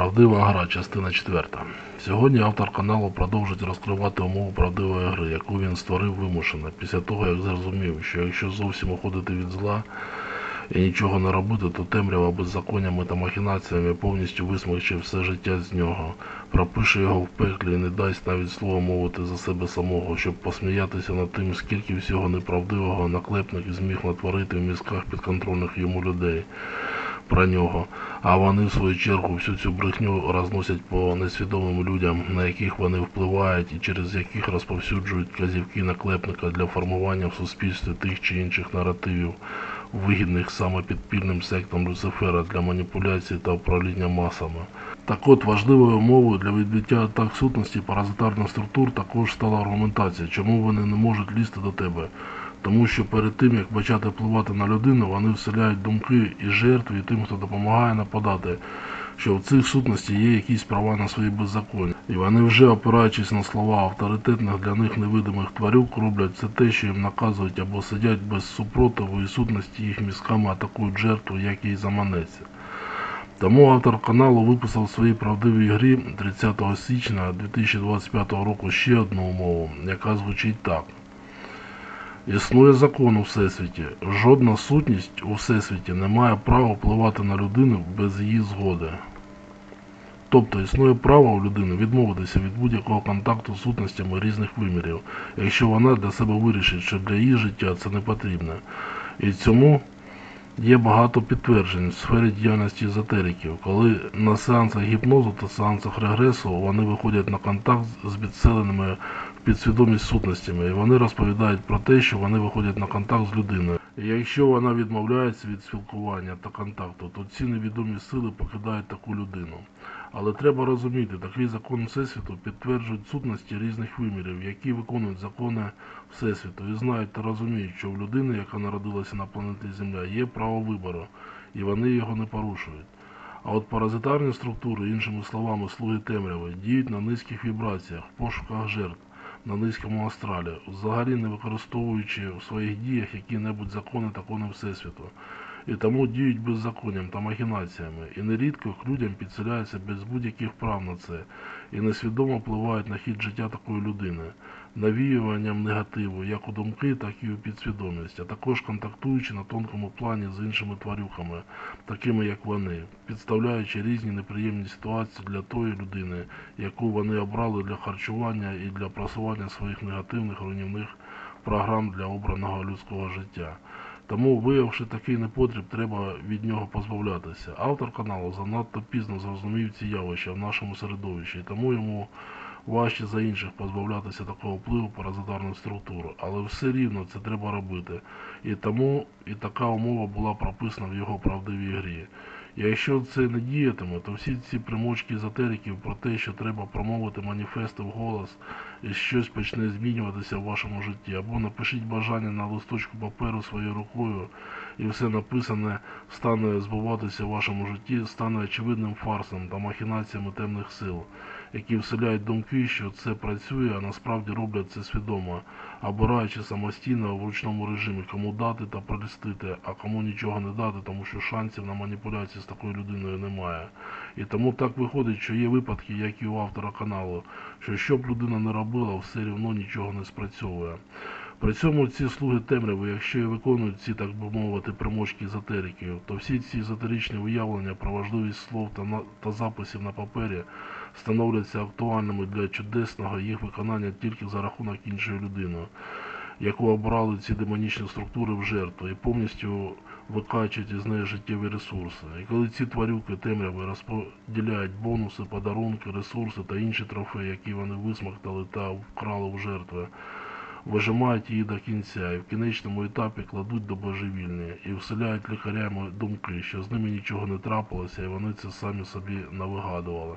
Правдива гра, частина 4. Сьогодні автор каналу продовжить розкривати умову правдивої гри, яку він створив вимушено, після того як зрозумів, що якщо зовсім уходити від зла і нічого не робити, то темрява беззаконнями та махінаціями повністю висмокче все життя з нього, пропише його в пеклі і не дасть навіть слова мовити за себе самого, щоб посміятися над тим, скільки всього неправдивого наклепник зміг натворити в мізках підконтрольних йому людей про нього, а вони в свою чергу всю цю брехню розносять по несвідомим людям, на яких вони впливають і через яких розповсюджують казівки наклепника для формування в суспільстві тих чи інших наративів, вигідних саме підпільним сектам Люцифера для маніпуляцій та управління масами. Так от важливою умовою для відбиття атак сутності паразитарних структур також стала аргументація, чому вони не можуть лізти до тебе. Тому що перед тим, як почати впливати на людину, вони вселяють думки і жертві, і тим, хто допомагає нападати, що в цих сутності є якісь права на свої беззаконня. І вони вже опираючись на слова авторитетних для них невидимих тварюк, роблять все те, що їм наказують, або сидять без супротиву і сутності їх мізками атакують жертву, як їй заманеться. Тому автор каналу виписав своїй правдивій грі 30 січня 2025 року ще одну умову, яка звучить так. Існує закон у Всесвіті. Жодна сутність у Всесвіті не має права впливати на людину без її згоди. Тобто існує право у людини відмовитися від будь-якого контакту з сутностями різних вимірів, якщо вона для себе вирішить, що для її життя це не потрібно. І цьому є багато підтверджень в сфері діяльності езотериків, коли на сеансах гіпнозу та сеансах регресу вони виходять на контакт з підселеними в підсвідомість сутностями, і вони розповідають про те, що вони виходять на контакт з людиною. І якщо вона відмовляється від спілкування та контакту, то ці невідомі сили покидають таку людину. Але треба розуміти, такий закон Всесвіту підтверджують сутності різних вимірів, які виконують закони Всесвіту і знають та розуміють, що в людини, яка народилася на планеті Земля, є право вибору, і вони його не порушують. А от паразитарні структури, іншими словами, слуги темряви, діють на низьких вібраціях, пошуках жертв, на низькому астралі, взагалі не використовуючи в своїх діях які-небудь закони та закони Всесвіту. І тому діють беззаконням та махінаціями, і нерідко к людям підселяються без будь-яких прав на це, і несвідомо впливають на хід життя такої людини, навіюванням негативу як у думки, так і у підсвідомість, а також контактуючи на тонкому плані з іншими тварюками, такими як вони, підставляючи різні неприємні ситуації для тої людини, яку вони обрали для харчування і для просування своїх негативних руйнівних програм для обраного людського життя. Тому, виявивши такий непотріб, треба від нього позбавлятися. Автор каналу занадто пізно зрозумів ці явища в нашому середовищі, і тому йому важче за інших позбавлятися такого впливу паразитарних структур. Але все рівно це треба робити. І тому і така умова була прописана в його правдивій грі. І якщо це не діятиме, то всі ці примочки езотериків про те, що треба промовити маніфести вголос і щось почне змінюватися в вашому житті, або напишіть бажання на листочку паперу своєю рукою, і все написане стане збуватися в вашому житті, стане очевидним фарсом та махінаціями темних сил, які вселяють думки, що це працює, а насправді роблять це свідомо, обираючи самостійно в ручному режимі, кому дати та прилістити, а кому нічого не дати, тому що шансів на маніпуляції з такою людиною немає. І тому так виходить, що є випадки, як і у автора каналу, що що б людина не робила, все рівно нічого не спрацьовує. При цьому ці слуги темряви, якщо і виконують ці, так би мовити, примочки езотериків, то всі ці езотеричні уявлення про важливість слов та, на, та записів на папері становляться актуальними для чудесного їх виконання тільки за рахунок іншої людини, яку обрали ці демонічні структури в жертву і повністю викачують із неї життєві ресурси. І коли ці тварюки темряви розподіляють бонуси, подарунки, ресурси та інші трофеї, які вони висмоктали та вкрали в жертви, вижимають її до кінця і в кінечному етапі кладуть до божевільні і вселяють лікарями думки, що з ними нічого не трапилося, і вони це самі собі навигадували.